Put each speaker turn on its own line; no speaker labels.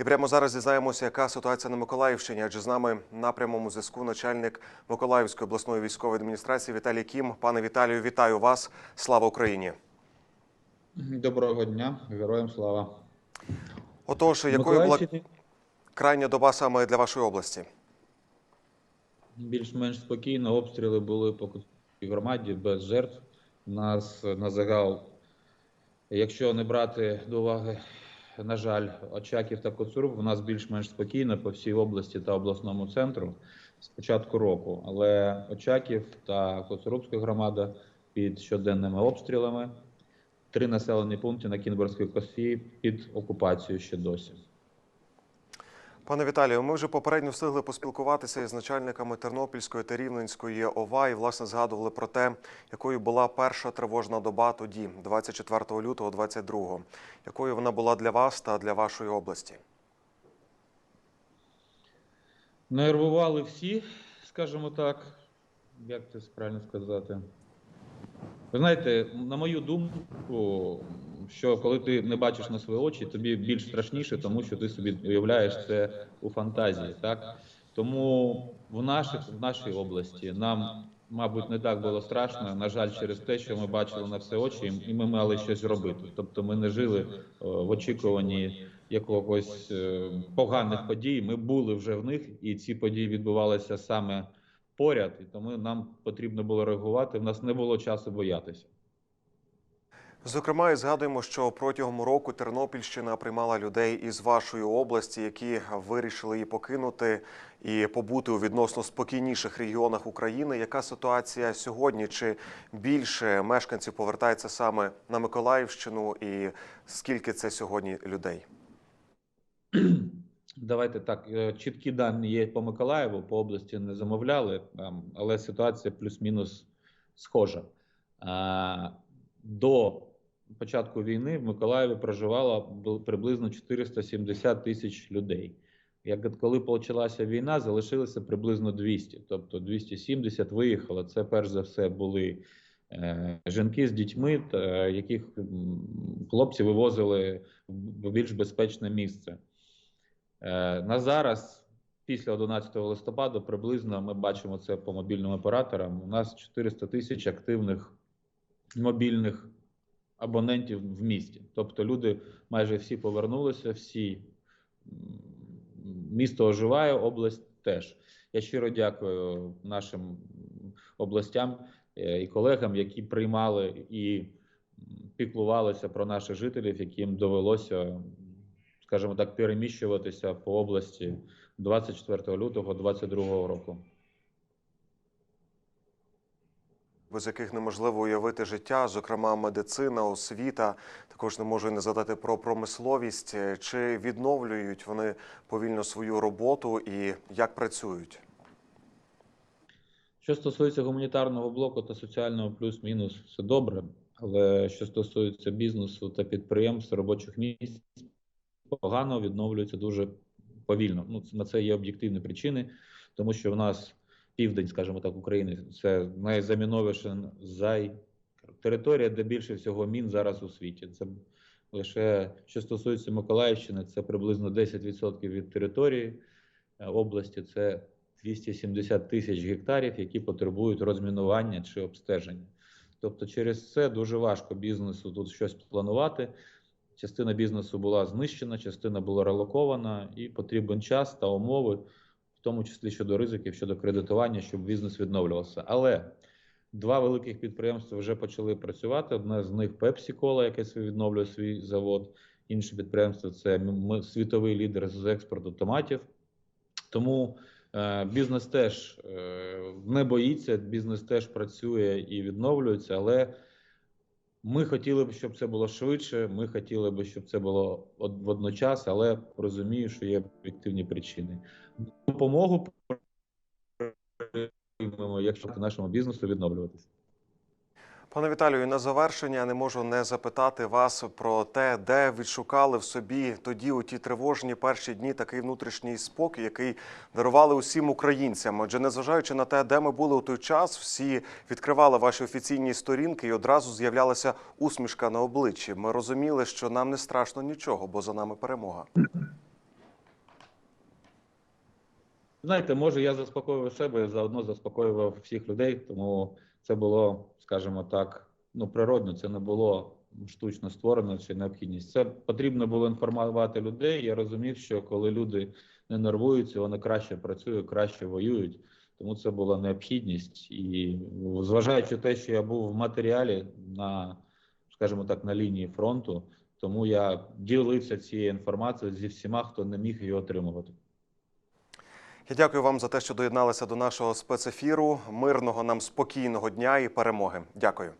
І прямо зараз дізнаємося, яка ситуація на Миколаївщині. Адже з нами на прямому зв'язку начальник Миколаївської обласної військової адміністрації Віталій Кім. Пане Віталію, вітаю вас! Слава Україні!
Доброго дня, героям слава.
Отож, якою була крайня доба саме для вашої області?
більш-менш спокійно обстріли були по громаді без жертв. У нас на загал, якщо не брати до уваги, на жаль, Очаків та Коцуруб, у нас більш-менш спокійно по всій області та обласному центру з початку року. Але Очаків та Коцурубська громада під щоденними обстрілами. Три населені пункти на Кінбурзькій косі під окупацією ще досі.
Пане Віталію, ми вже попередньо встигли поспілкуватися із начальниками Тернопільської та Рівненської ОВА і власне згадували про те, якою була перша тривожна доба тоді, 24 лютого 22-го. Якою вона була для вас та для вашої області?
Нервували всі, скажімо так. Як це правильно сказати? Ви знаєте, на мою думку, що коли ти не бачиш на свої очі, тобі більш страшніше, тому що ти собі уявляєш це у фантазії. Так? Тому в, наших, в нашій області нам, мабуть, не так було страшно, на жаль, через те, що ми бачили на все очі, і ми мали щось робити. Тобто ми не жили е, в очікуванні якогось е, поганих подій. Ми були вже в них, і ці події відбувалися саме поряд, і тому нам потрібно було реагувати. В нас не було часу боятися.
Зокрема, і згадуємо, що протягом року Тернопільщина приймала людей із вашої області, які вирішили її покинути і побути у відносно спокійніших регіонах України. Яка ситуація сьогодні? Чи більше мешканців повертається саме на Миколаївщину, і скільки це сьогодні людей?
Давайте так. е, Чіткі дані є по Миколаєву, по області не замовляли, ем, але ситуація плюс-мінус схожа. До початку війни в Миколаєві проживало приблизно 470 тисяч людей. Як коли почалася війна, залишилося приблизно 200, тобто 270 виїхало. Це перш за все були е, жінки з дітьми, яких хлопці вивозили в більш безпечне місце. Е, На зараз, після 11 листопада, приблизно ми бачимо це по мобільним операторам. У нас 400 тисяч активних мобільних абонентів в місті. Тобто люди майже всі повернулися, всі місто оживає, область теж. Я щиро дякую нашим областям е, і колегам, які приймали і піклувалися про наших жителів, яким довелося скажімо так, переміщуватися по області 24 лютого 2022 року.
Без яких неможливо уявити життя, зокрема медицина, освіта. Також не можу не згадати про промисловість. Чи відновлюють вони повільно свою роботу і як працюють?
Що стосується гуманітарного блоку та соціального плюс-мінус, все добре. Але що стосується бізнесу та підприємств, робочих місць, погано відновлюється дуже повільно. Ну, на це є об'єктивні причини, тому що в нас південь, скажімо так, України це зай територія, де більше всього мін зараз у світі. Це лише що стосується Миколаївщини, це приблизно 10% від території е, області. Це 270 тисяч гектарів, які потребують розмінування чи обстеження. Тобто, через це дуже важко бізнесу тут щось планувати. Частина бізнесу була знищена, частина була релокована, і потрібен час та умови, тому числі щодо ризиків, щодо кредитування, щоб бізнес відновлювався. Але два великих підприємства вже почали працювати. Одне з них Pepsi Cola, яке відновлює свій завод. Інше підприємство це світовий лідер з експорту томатів. Тому е, бізнес теж е, не боїться, бізнес теж працює і відновлюється, але ми хотіли б, щоб це було швидше. Ми хотіли б, щоб це було од- водночас, але розумію, що є об'єктивні причини. Допомогу якщо нашому бізнесу відновлюватися.
Пане Віталію, на завершення не можу не запитати вас про те, де відшукали в собі тоді у ті тривожні перші дні такий внутрішній спокій, який дарували усім українцям. Адже незважаючи на те, де ми були у той час, всі відкривали ваші офіційні сторінки, і одразу з'являлася усмішка на обличчі. Ми розуміли, що нам не страшно нічого, бо за нами перемога.
Знаєте, може, я заспокоював себе, заодно заспокоював всіх людей, тому це було, скажімо так, ну природно, це не було штучно створено чи необхідність. Це потрібно було інформувати людей. Я розумів, що коли люди не нервуються, вони краще працюють, краще воюють. Тому це була необхідність. І зважаючи те, що я був в матеріалі на, скажімо так, на лінії фронту, тому я ділився цією інформацією зі всіма, хто не міг її отримувати.
Я дякую вам за те, що доєдналися до нашого спецефіру. Мирного нам спокійного дня і перемоги. Дякую.